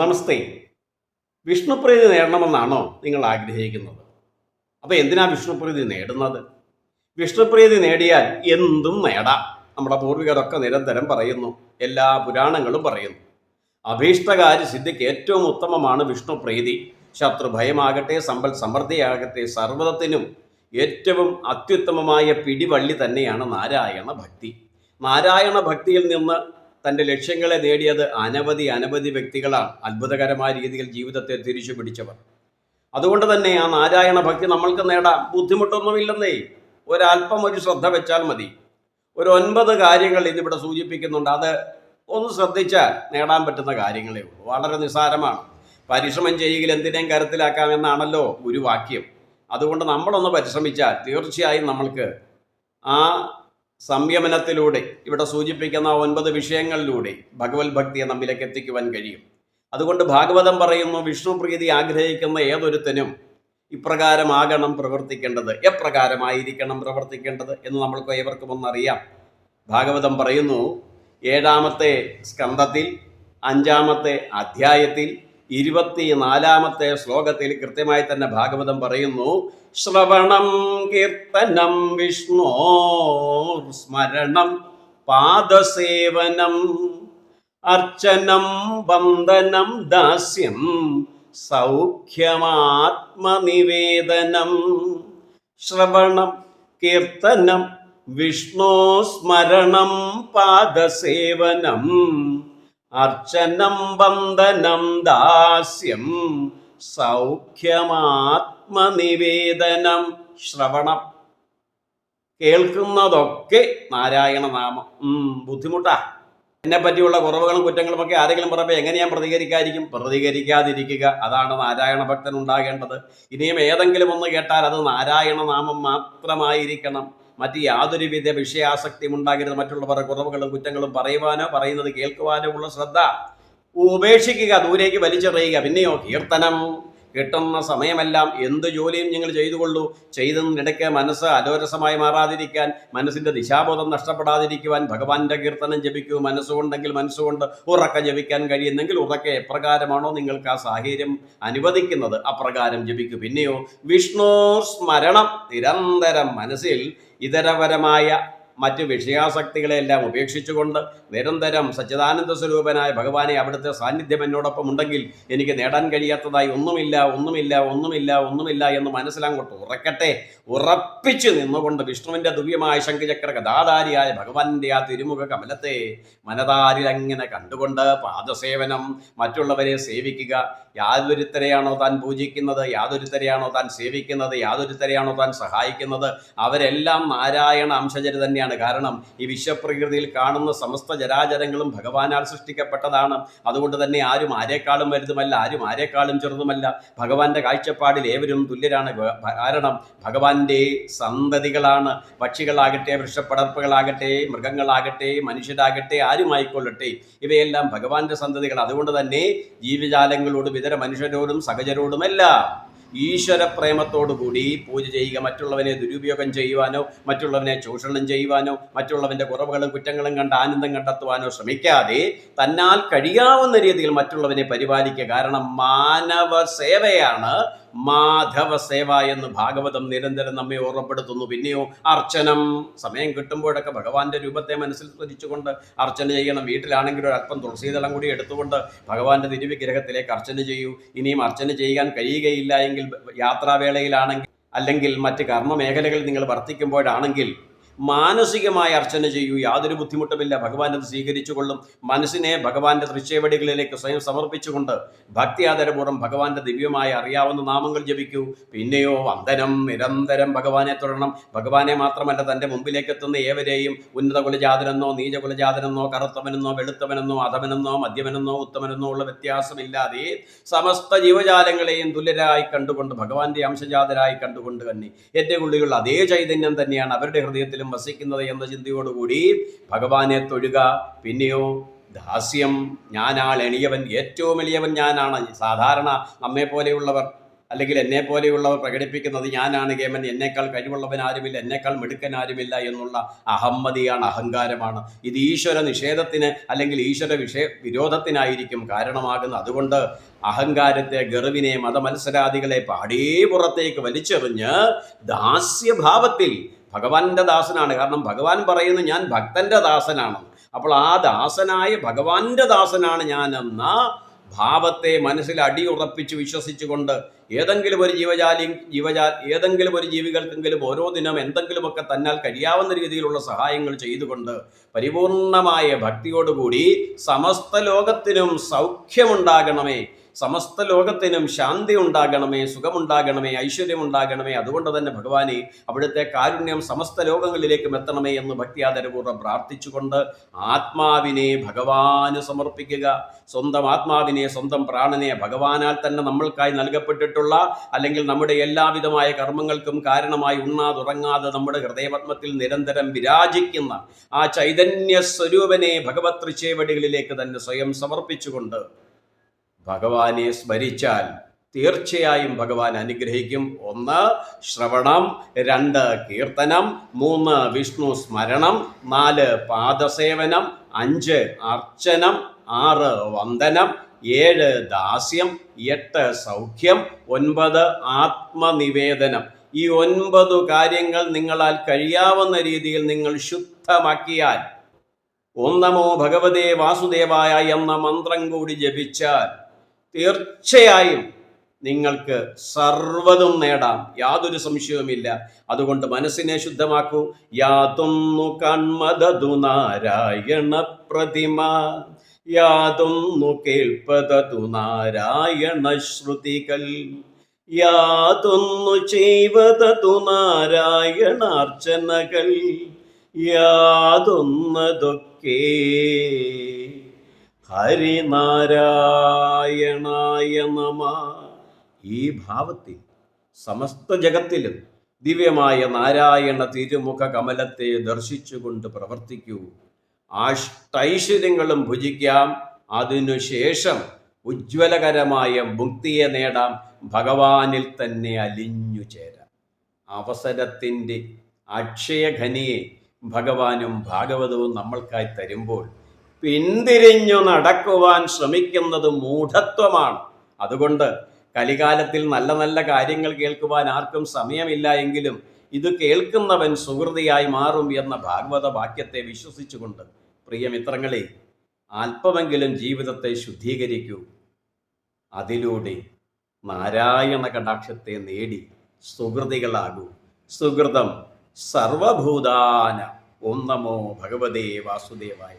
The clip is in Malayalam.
നമസ്തേ. വിഷ്ണുപ്രീതി നേടണമെന്നാണോ നിങ്ങൾ ആഗ്രഹിക്കുന്നത്? അപ്പോൾ എന്തിനാ വിഷ്ണുപ്രീതി നേടുന്നത്? വിഷ്ണുപ്രീതി നേടിയാൽ എന്തും നേടാം. നമ്മുടെ പൂർവികരൊക്കെ നിരന്തരം പറയുന്നു എല്ലാ പുരാണങ്ങളും പറയുന്നു. അഭീഷ്ടകാര്യ സിദ്ധിക്ക് ഏറ്റവും ഉത്തമമാണ് വിഷ്ണുപ്രീതി. ശത്രുഭയമാകട്ടെ സമ്പൽ സമൃദ്ധിയാകട്ടെ സർവതത്തിനും ഏറ്റവും അത്യുത്തമമായ പിടിവള്ളി തന്നെയാണ് നാരായണ ഭക്തി. നാരായണ ഭക്തിയിൽ നിന്ന് തന്റെ ലക്ഷ്യങ്ങളെ നേടിയത് അനവധി അനവധി വ്യക്തികളാണ്. അത്ഭുതകരമായ രീതിയിൽ ജീവിതത്തെ തിരിച്ചു പിടിച്ചവർ. അതുകൊണ്ട് തന്നെ ആ നാരായണ ഭക്തി നമ്മൾക്ക് നേടാം ബുദ്ധിമുട്ടൊന്നുമില്ലെന്നേ. ഒരല്പം ഒരു ശ്രദ്ധ വെച്ചാൽ മതി. ഒരു ഒൻപത് കാര്യങ്ങൾ ഇന്നിവിടെ സൂചിപ്പിക്കുന്നുണ്ട്. അത് ഒന്ന് ശ്രദ്ധിച്ചാൽ നേടാൻ പറ്റുന്ന കാര്യങ്ങളേ ഉള്ളൂ. വളരെ നിസ്സാരമാണ്. പരിശ്രമം ചെയ്യുകയിൽ എന്തിനേയും കരുത്തിലാക്കാമെന്നാണല്ലോ വാക്യം അതുകൊണ്ട് നമ്മളൊന്ന് പരിശ്രമിച്ചാൽ തീർച്ചയായും നമ്മൾക്ക് ആ സംയമനത്തിലൂടെ ഇവിടെ സൂചിപ്പിക്കുന്ന ഒൻപത് വിഷയങ്ങളിലൂടെ ഭഗവത് ഭക്തിയെ നമ്മിലേക്ക് എത്തിക്കുവാൻ കഴിയും. അതുകൊണ്ട് ഭാഗവതം പറയുന്നു വിഷ്ണു പ്രീതി ആഗ്രഹിക്കുന്ന ഏതൊരുത്തനും ഇപ്രകാരമാകണം പ്രവർത്തിക്കേണ്ടത്. എപ്രകാരമായിരിക്കണം പ്രവർത്തിക്കേണ്ടത് എന്ന് നമ്മൾക്ക് ഏവർക്കും ഒന്നറിയാം. ഭാഗവതം പറയുന്നു ഏഴാമത്തെ സ്കന്ധത്തിൽ അഞ്ചാമത്തെ അധ്യായത്തിൽ ഇരുപത്തിനാലാമത്തെ ശ്ലോകത്തിൽ കൃത്യമായി തന്നെ ഭാഗവതം പറയുന്നു ശ്രവണം കീർത്തനം വിഷ്ണു സ്മരണം പാദസേവനം അർച്ചനം വന്ദനം ദാസ്യം സൗഖ്യമാത്മനിവേദനം ശ്രവണം കീർത്തനം വിഷ്ണു സ്മരണം പാദസേവനം അർച്ചനം വന്ദനം ദാസ്യം സൗഖ്യമാത്മനിവേദനം. ശ്രവണം. കേൾക്കുന്നതൊക്കെ നാരായണ നാമം. ബുദ്ധിമുട്ടാ. എന്നെ പറ്റിയുള്ള കുറവുകളും കുറ്റങ്ങളും ഒക്കെ ആരെങ്കിലും പറയുമ്പോൾ എങ്ങനെ ഞാൻ പ്രതികരിക്കാതിരിക്കും? പ്രതികരിക്കാതിരിക്കുക. അതാണ് നാരായണ ഭക്തൻ ഉണ്ടാകേണ്ടത്. ഇനിയും ഏതെങ്കിലും ഒന്ന് കേട്ടാൽ അത് നാരായണ നാമം മാത്രമായിരിക്കണം. മറ്റ് യാതൊരുവിധ വിഷയാസക്തിയും ഉണ്ടാകരുത് മറ്റുള്ളവരുടെ കുറവുകളും കുറ്റങ്ങളും പറയുവാനോ പറയുന്നത് കേൾക്കുവാനോ ഉള്ള ശ്രദ്ധ ഉപേക്ഷിക്കുക ദൂരേക്ക് വലിച്ചെറിയുക പിന്നെയോ കീർത്തനം. കിട്ടുന്ന സമയമെല്ലാം എന്ത് ജോലിയും നിങ്ങൾ ചെയ്തുകൊള്ളൂ. ചെയ്തതിനിടയ്ക്ക് മനസ്സ് അലോരസമായി മാറാതിരിക്കാൻ മനസ്സിന്റെ ദിശാബോധം നഷ്ടപ്പെടാതിരിക്കുവാൻ ഭഗവാന്റെ കീർത്തനം ജപിക്കൂ. മനസ്സുകൊണ്ടെങ്കിൽ മനസ്സുകൊണ്ട് ഉറക്ക ജപിക്കാൻ കഴിയുന്നെങ്കിൽ ഉറക്കെ എപ്രകാരമാണോ നിങ്ങൾക്ക് ആ സാഹചര്യം അനുവദിക്കുന്നത്? അപ്രകാരം ജപിക്കൂ. പിന്നെയോ വിഷ്ണു സ്മരണം നിരന്തരം മനസ്സിൽ ഇതരപരമായ മറ്റ് വിഷയാസക്തികളെല്ലാം ഉപേക്ഷിച്ചുകൊണ്ട് നിരന്തരം സച്ചിദാനന്ദ സ്വരൂപനായ ഭഗവാനെ അവിടുത്തെ സാന്നിധ്യം എന്നോടൊപ്പം ഉണ്ടെങ്കിൽ എനിക്ക് നേടാൻ കഴിയാത്തതായി ഒന്നുമില്ല ഒന്നുമില്ല ഒന്നുമില്ല ഒന്നുമില്ല എന്ന് മനസ്സിലങ്ങോട്ട് ഉറക്കട്ടെ. ഉറപ്പിച്ചു നിന്നുകൊണ്ട് വിഷ്ണുവിന്റെ ദിവ്യമായ ശംഖചക്ര കഥാധാരിയായ ഭഗവാന്റെ ആ തിരുമുഖ കമലത്തെ മനതാരിൽ അങ്ങനെ കണ്ടുകൊണ്ട് പാദസേവനം മറ്റുള്ളവരെ സേവിക്കുക. യാതൊരുത്തരെയാണോ താൻ പൂജിക്കുന്നത്? യാതൊരുത്തരെയാണോ താൻ സേവിക്കുന്നത്? യാതൊരുത്തരെയാണോ താൻ സഹായിക്കുന്നത്? അവരെല്ലാം നാരായണ അംശചരി തന്നെയാണ്. കാരണം ഈ വിശ്വപ്രകൃതിയിൽ കാണുന്ന സമസ്ത ജരാചരങ്ങളും ഭഗവാനാൽ സൃഷ്ടിക്കപ്പെട്ടതാണ്. അതുകൊണ്ട് തന്നെ ആരും ആരെക്കാളും വലുതുമല്ല ആരും ആരെക്കാളും ചെറുതുമല്ല. ഭഗവാന്റെ കാഴ്ചപ്പാടിൽ ഏവരും തുല്യരാണ്. കാരണം ഭഗവാന്റെ സന്തതികളാണ്. പക്ഷികളാകട്ടെ വൃക്ഷപ്പടർപ്പുകളാകട്ടെ മൃഗങ്ങളാകട്ടെ മനുഷ്യരാകട്ടെ ആരുമായിക്കൊള്ളട്ടെ ഇവയെല്ലാം ഭഗവാന്റെ സന്തതികൾ. അതുകൊണ്ട് തന്നെ ജീവജാലങ്ങളോടും ഇതര മനുഷ്യരോടും സഹചരോടുമെല്ലാം ഈശ്വര പ്രേമത്തോടുകൂടി പൂജ ചെയ്യുക മറ്റുള്ളവനെ ദുരുപയോഗം ചെയ്യുവാനോ മറ്റുള്ളവനെ ചൂഷണം ചെയ്യുവാനോ മറ്റുള്ളവന്റെ കുറവുകളും കുറ്റങ്ങളും കണ്ട് ആനന്ദം കണ്ടെത്തുവാനോ ശ്രമിക്കാതെ തന്നാൽ കഴിയാവുന്ന രീതിയിൽ മറ്റുള്ളവനെ പരിപാലിക്കുക. കാരണം മാനവ സേവയാണ് മാധവ സേവ എന്ന് ഭാഗവതം നിരന്തരം നമ്മെ ഓർമ്മപ്പെടുത്തുന്നു. പിന്നെയോ അർച്ചനം. സമയം കിട്ടുമ്പോഴൊക്കെ ഭഗവാന്റെ രൂപത്തെ മനസ്സിൽ സ്മരിച്ചുകൊണ്ട് അർച്ചന ചെയ്യണം. വീട്ടിലാണെങ്കിൽ ഒരു അല്പം തുളസീതളം കൂടി എടുത്തുകൊണ്ട് ഭഗവാന്റെ തിരുവിഗ്രഹത്തിലേക്ക് അർച്ചന ചെയ്യൂ. ഇനിയും അർച്ചന ചെയ്യാൻ കഴിയുകയില്ല എങ്കിൽ യാത്രാവേളയിലാണെങ്കിൽ അല്ലെങ്കിൽ മറ്റ് കർമ്മ മേഖലകളിൽ നിങ്ങൾ വർത്തിക്കുമ്പോഴാണെങ്കിൽ മാനസികമായ അർച്ചന ചെയ്യൂ. യാതൊരു ബുദ്ധിമുട്ടുമില്ല. ഭഗവാൻ അത് സ്വീകരിച്ചു കൊള്ളും മനസ്സിനെ ഭഗവാന്റെ ദൃശ്യവടികളിലേക്ക് സ്വയം സമർപ്പിച്ചുകൊണ്ട് ഭക്തി ആദരപൂർവം ഭഗവാന്റെ ദിവ്യമായ അറിയാവുന്ന നാമങ്ങൾ ജപിക്കൂ. പിന്നെയോ വന്ദനം നിരന്തരം ഭഗവാനെ തുടരണം. ഭഗവാനെ മാത്രമല്ല തന്റെ മുമ്പിലേക്ക് എത്തുന്ന ഏവരെയും ഉന്നത കുലജാതനെന്നോ നീച കുലജാതനെന്നോ കറുത്തവനെന്നോ വെളുത്തവനെന്നോ അധവനെന്നോ മദ്യമനെന്നോ ഉത്തമനെന്നോ ഉള്ള വ്യത്യാസമില്ലാതെ സമസ്ത ജീവജാലങ്ങളെയും തുല്യരായി കണ്ടുകൊണ്ട് ഭഗവാന്റെ അംശജാതരായി കണ്ടുകൊണ്ട് തന്നെ എന്റെ ഉള്ളിലുള്ള അതേ ചൈതന്യം തന്നെയാണ് അവരുടെ ഹൃദയത്തിലും വസിക്കുന്നത് എന്ന ചിന്തയോടുകൂടി ഭഗവാനെ തൊഴുക. പിന്നെയോ ദാസ്യം ഞാനാൾ എളിയവൻ ഏറ്റവും എളിയവൻ ഞാനാണ്. സാധാരണ നമ്മെ പോലെയുള്ളവർ അല്ലെങ്കിൽ എന്നെ പോലെയുള്ളവർ പ്രകടിപ്പിക്കുന്നത് ഞാനാണ് കേമൻ. എന്നേക്കാൾ കഴിവുള്ളവൻ ആരുമില്ല എന്നേക്കാൾ മിടുക്കൻ ആരുമില്ല എന്നുള്ള അഹമ്മതിയാണ് അഹങ്കാരമാണ്. ഇത് ഈശ്വര നിഷേധത്തിന് അല്ലെങ്കിൽ ഈശ്വര വിഷയ വിരോധത്തിനായിരിക്കും കാരണമാകുന്നത്. അതുകൊണ്ട് അഹങ്കാരത്തെ ഗർവിനെ മതമത്സരാദികളെ പാടേ പുറത്തേക്ക് വലിച്ചെറിഞ്ഞ് ദാസ്യഭാവത്തിൽ ഭഗവാന്റെ ദാസനാണ്. കാരണം ഭഗവാൻ പറയുന്നു ഞാൻ ഭക്തന്റെ ദാസനാണ്. അപ്പോൾ ആ ദാസനായ ഭഗവാന്റെ ദാസനാണ് ഞാൻ ഞാനെന്ന ഭാവത്തെ മനസ്സിൽ അടിയുറപ്പിച്ച് വിശ്വസിച്ചുകൊണ്ട് ഏതെങ്കിലും ഒരു ജീവജാലി ജീവജാ ഏതെങ്കിലും ഒരു ജീവികൾക്കെങ്കിലും ഓരോ ദിനം എന്തെങ്കിലുമൊക്കെ തന്നാൽ കഴിയാവുന്ന രീതിയിലുള്ള സഹായങ്ങൾ ചെയ്തുകൊണ്ട് പരിപൂർണമായ ഭക്തിയോടുകൂടി സമസ്ത ലോകത്തിനും സൗഖ്യമുണ്ടാകണമേ. സമസ്ത ലോകത്തിനും ശാന്തി ഉണ്ടാകണമേ സുഖമുണ്ടാകണമേ ഐശ്വര്യമുണ്ടാകണമേ. അതുകൊണ്ട് തന്നെ ഭഗവാനെ അവിടുത്തെ കാരുണ്യം സമസ്ത ലോകങ്ങളിലേക്കും എത്തണമേ എന്ന് ഭക്തിയാദരപൂർവം പ്രാർത്ഥിച്ചുകൊണ്ട് ആത്മാവിനെ ഭഗവാന് സമർപ്പിക്കുക. സ്വന്തം ആത്മാവിനെ സ്വന്തം പ്രാണനെ ഭഗവാനാൽ തന്നെ നമ്മൾക്കായി നൽകപ്പെട്ടിട്ടുള്ള അല്ലെങ്കിൽ നമ്മുടെ എല്ലാവിധമായ കർമ്മങ്ങൾക്കും കാരണമായി ഉണ്ണാതുറങ്ങാതെ നമ്മുടെ ഹൃദയപത്മത്തിൽ നിരന്തരം വിരാജിക്കുന്ന ആ ചൈതന്യ സ്വരൂപനെ ഭഗവത് തൃച്ചേവടികളിലേക്ക് തന്നെ സ്വയം സമർപ്പിച്ചുകൊണ്ട് ഭഗവാനെ സ്മരിച്ചാൽ തീർച്ചയായും ഭഗവാൻ അനുഗ്രഹിക്കും. ഒന്ന് ശ്രവണം. രണ്ട് കീർത്തനം. മൂന്ന് വിഷ്ണു സ്മരണം. നാല് പാദസേവനം. അഞ്ച് അർച്ചനം. ആറ് വന്ദനം. ഏഴ് ദാസ്യം എട്ട് സൗഖ്യം ഒൻപത് ആത്മനിവേദനം. ഈ ഒൻപതു കാര്യങ്ങൾ നിങ്ങളാൽ കഴിയാവുന്ന രീതിയിൽ നിങ്ങൾ ശുദ്ധമാക്കിയാൽ ഓം നമോ ഭഗവതേ വാസുദേവായ എന്ന മന്ത്രം കൂടി ജപിച്ചാൽ തീർച്ചയായും നിങ്ങൾക്ക് സർവതും നേടാം. യാതൊരു സംശയവുമില്ല. അതുകൊണ്ട് മനസ്സിനെ ശുദ്ധമാക്കൂ. യാതൊന്നു കൺമതു നാരായണ പ്രതിമ. യാതൊന്നു കേൾപ്പതതു നാരായണ ശ്രുതികൾ. യാതൊന്നു ചെയ്വതതു നാരായണാർച്ചനകൾ യാതൊന്നതൊക്കെ ഹരിനാരായണായ നമ. ഈ ഭാവത്തിൽ സമസ്ത ജഗത്തിലും ദിവ്യമായ നാരായണ തിരുമുഖ കമലത്തെ ദർശിച്ചുകൊണ്ട് പ്രവർത്തിക്കൂ. അഷ്ടൈശ്വര്യങ്ങളും ഭുജിക്കാം. അതിനുശേഷം ഉജ്ജ്വലകരമായ മുക്തിയെ നേടാം. ഭഗവാനിൽ തന്നെ അലിഞ്ഞു ചേരാം. അവസരത്തിന്റെ അക്ഷയഖനിയെ ഭഗവാനും ഭാഗവതവും നമ്മൾക്കായി തരുമ്പോൾ പിന്തിരിഞ്ഞു നടക്കുവാൻ ശ്രമിക്കുന്നത് മൂഢത്വമാണ്. അതുകൊണ്ട് കലികാലത്തിൽ നല്ല നല്ല കാര്യങ്ങൾ കേൾക്കുവാൻ ആർക്കും സമയമില്ല എങ്കിലും ഇത് കേൾക്കുന്നവൻ സുഹൃതിയായി മാറും എന്ന ഭാഗവത വാക്യത്തെ വിശ്വസിച്ചുകൊണ്ട് പ്രിയമിത്രങ്ങളെ അല്പമെങ്കിലും ജീവിതത്തെ ശുദ്ധീകരിക്കൂ. അതിലൂടെ നാരായണ കടാക്ഷത്തെ നേടി സുഹൃതികളാകൂ. സുഹൃതം സർവഭൂതാന. ഓം നമോ ഭഗവതേ വാസുദേവായ.